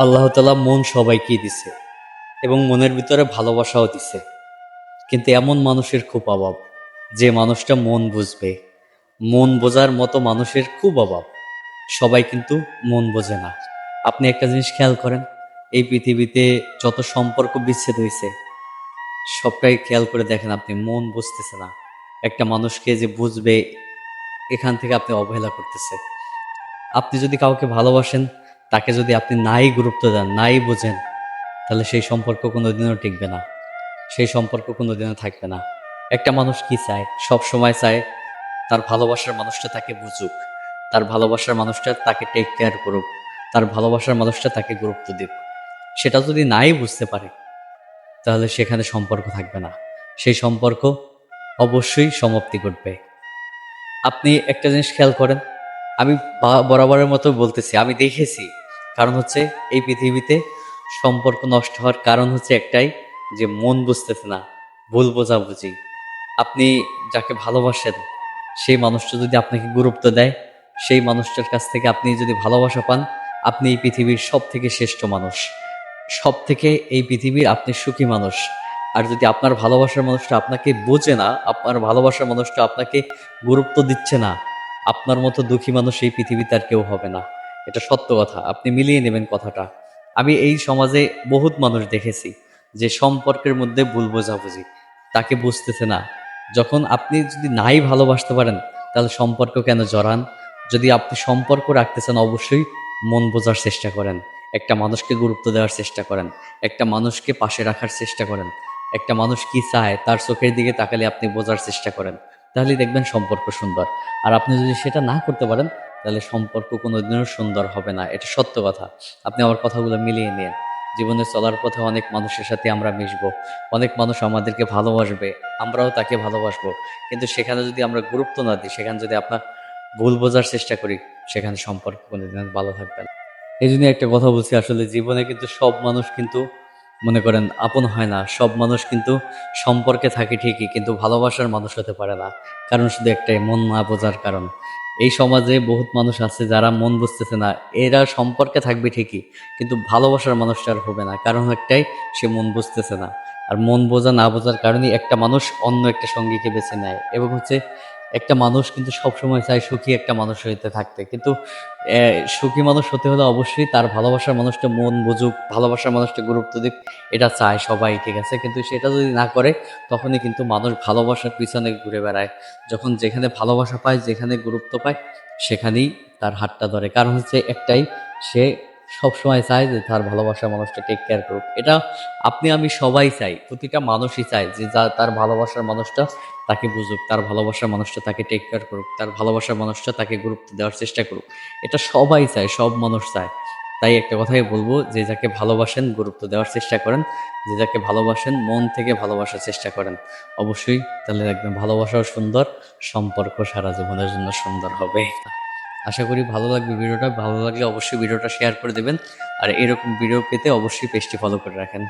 আল্লাহ তালা মন সবাইকেই দিছে এবং মনের ভিতরে ভালোবাসাও দিছে। কিন্তু এমন মানুষের খুব অভাব, যে মানুষটা মন বুঝবে। মন বোঝার মতো মানুষের খুব অভাব, সবাই কিন্তু মন বোঝে না। আপনি একটা জিনিস খেয়াল করেন, এই পৃথিবীতে যত সম্পর্ক বিচ্ছেদ হয়েছে সবটাই খেয়াল করে দেখেন আপনি মন বুঝতেছে না। একটা মানুষকে যে বুঝবে, এখান থেকে আপনি অবহেলা করতেছে। আপনি যদি কাউকে ভালোবাসেন তাকে যদি আপনি নাই গুরুত্ব দেন, নাই বোঝেন, তাহলে সেই সম্পর্ক কোনোদিনও টিকবে না। সেই সম্পর্ক কোনোদিনও থাকবে না। একটা মানুষ কি চায়? সব সময় চায় তার ভালোবাসার মানুষটা তাকে বুঝুক। তার ভালোবাসার মানুষটা তাকে টেক কেয়ার করুক। তার ভালোবাসার মানুষটা তাকে গুরুত্ব দিক। সেটা যদি নাই বুঝতে পারে, তাহলে সেখানে সম্পর্ক থাকবে না। সেই সম্পর্ক অবশ্যই সমাপ্তি ঘটবে। আপনি একটা জিনিস খেয়াল করেন, আমি বরাবরের মতো বলতেছি, আমি দেখেছি কারণ হচ্ছে এই পৃথিবীতে সম্পর্ক নষ্ট হওয়ার কারণ হচ্ছে একটাই যে মন বুঝতেছে না, ভুল বোঝাবুঝি। আপনি যাকে ভালোবাসেন, সেই মানুষটা যদি আপনাকে গুরুত্ব দেয়, সেই মানুষটার কাছ থেকে আপনি যদি ভালোবাসা পান, আপনি এই পৃথিবীর সব থেকে শ্রেষ্ঠ মানুষ। সব থেকে এই পৃথিবীর আপনি সুখী মানুষ। আর যদি আপনার ভালোবাসার মানুষটা আপনাকে বোঝে না, আপনার ভালোবাসার মানুষটা আপনাকে গুরুত্ব দিচ্ছে না, আপনার মতো দুঃখী মানুষ এই পৃথিবীতে আর কেউ হবে না। এটা সত্য কথা। আপনি মিলিয়ে নেবেন কথাটা। আমি এই সমাজে বহুত মানুষ দেখেছি যে সম্পর্কের মধ্যে ভুল বোঝাবুঝি। তাকে বুঝতেছে না। যখন আপনি যদি নাই ভালোবাসতে পারেন, তাহলে সম্পর্ক কেন জড়ান? যদি আপনি সম্পর্ক রাখতে চান, অবশ্যই মন বোঝার চেষ্টা করেন। একটা মানুষকে গুরুত্ব দেওয়ার চেষ্টা করেন। একটা মানুষকে পাশে রাখার চেষ্টা করেন। একটা মানুষ কি চায়, তার চোখের দিকে তাকালে আপনি বোঝার চেষ্টা করেন। তাহলেই দেখবেন সম্পর্ক সুন্দর। আর আপনি যদি সেটা না করতে পারেন তাহলে সম্পর্ক কোনোদিনও সুন্দর হবে না। এটা সত্য কথা। আপনি আমার কথাগুলো মিলিয়ে নিন। জীবনে চলার পথে অনেক মানুষের সাথে আমরা মিশবো। অনেক মানুষ আমাদেরকে ভালোবাসবে। আমরাও তাকে ভালোবাসবো। কিন্তু সেখানে যদি আমরা গুরুত্ব না দিই, সেখানে যদি আপনার ভুল বোঝার চেষ্টা করি, সেখানে সম্পর্ক কোনোদিন ভালো থাকবে না। এই জন্য একটা কথা বলছি, আসলে জীবনে কিন্তু সব মানুষ কিন্তু, মনে করেন, আপন হয় না। সব মানুষ কিন্তু সম্পর্কে থাকে ঠিকই, কিন্তু ভালোবাসার মানুষ হতে পারে না। কারণ শুধু একটাই, মন না বোঝার কারণ। এই সমাজে বহুত মানুষ আছে যারা মন বুঝতেছে না। এরা সম্পর্কে থাকবে ঠিকই, কিন্তু ভালোবাসার মানুষটা আর হবে না। কারণ একটাই, সে মন বুঝতেছে না। আর মন বোঝা না বোঝার কারণে একটা মানুষ অন্য একটা সঙ্গীকে বেছে নেয়। এবং হচ্ছে একটা মানুষ কিন্তু সবসময় চায় সুখী একটা মানুষ হইতে থাকতে। কিন্তু সুখী মানুষ হতে হলে অবশ্যই তার ভালোবাসার মানুষটা মন, বুঝুক, ভালোবাসার মানুষটা গুরুত্ব দিক, এটা চায় সবাই, ঠিক আছে? কিন্তু সেটা যদি না করে, তখনই কিন্তু মানুষ ভালোবাসার পিছনে ঘুরে বেড়ায়। যখন যেখানে ভালোবাসা পায়, যেখানে গুরুত্ব পায়, সেখানেই তার হাতটা ধরে। কারণ হচ্ছে একটাই, সে সবসময় চায় যে তার ভালোবাসার মানুষটা টেক কেয়ার করুক। এটা আপনি, আমি সবাই চাই, প্রতিটা মানুষই চায় যে যা, তার ভালোবাসার মানুষটা তাকে বুঝুক, তার ভালোবাসার মানুষটা তাকে টেক কেয়ার করুক, তার ভালোবাসার মানুষটা তাকে গুরুত্ব দেওয়ার চেষ্টা করুক। এটা সবাই চায়, সব মানুষ চায়। তাই একটা কথাই বলব, যে যাকে ভালোবাসেন গুরুত্ব দেওয়ার চেষ্টা করেন, যে যাকে ভালোবাসেন মন থেকে ভালোবাসার চেষ্টা করেন। অবশ্যই তাহলে দেখবেন ভালোবাসাও সুন্দর, সম্পর্ক সারা জীবনের জন্য সুন্দর হবে। আশা করি ভালো লাগবে ভিডিওটা। ভালো লাগলে অবশ্যই ভিডিওটা শেয়ার করে দেবেন। আর এরকম ভিডিও পেতে অবশ্যই পেজটি ফলো করে রাখেন।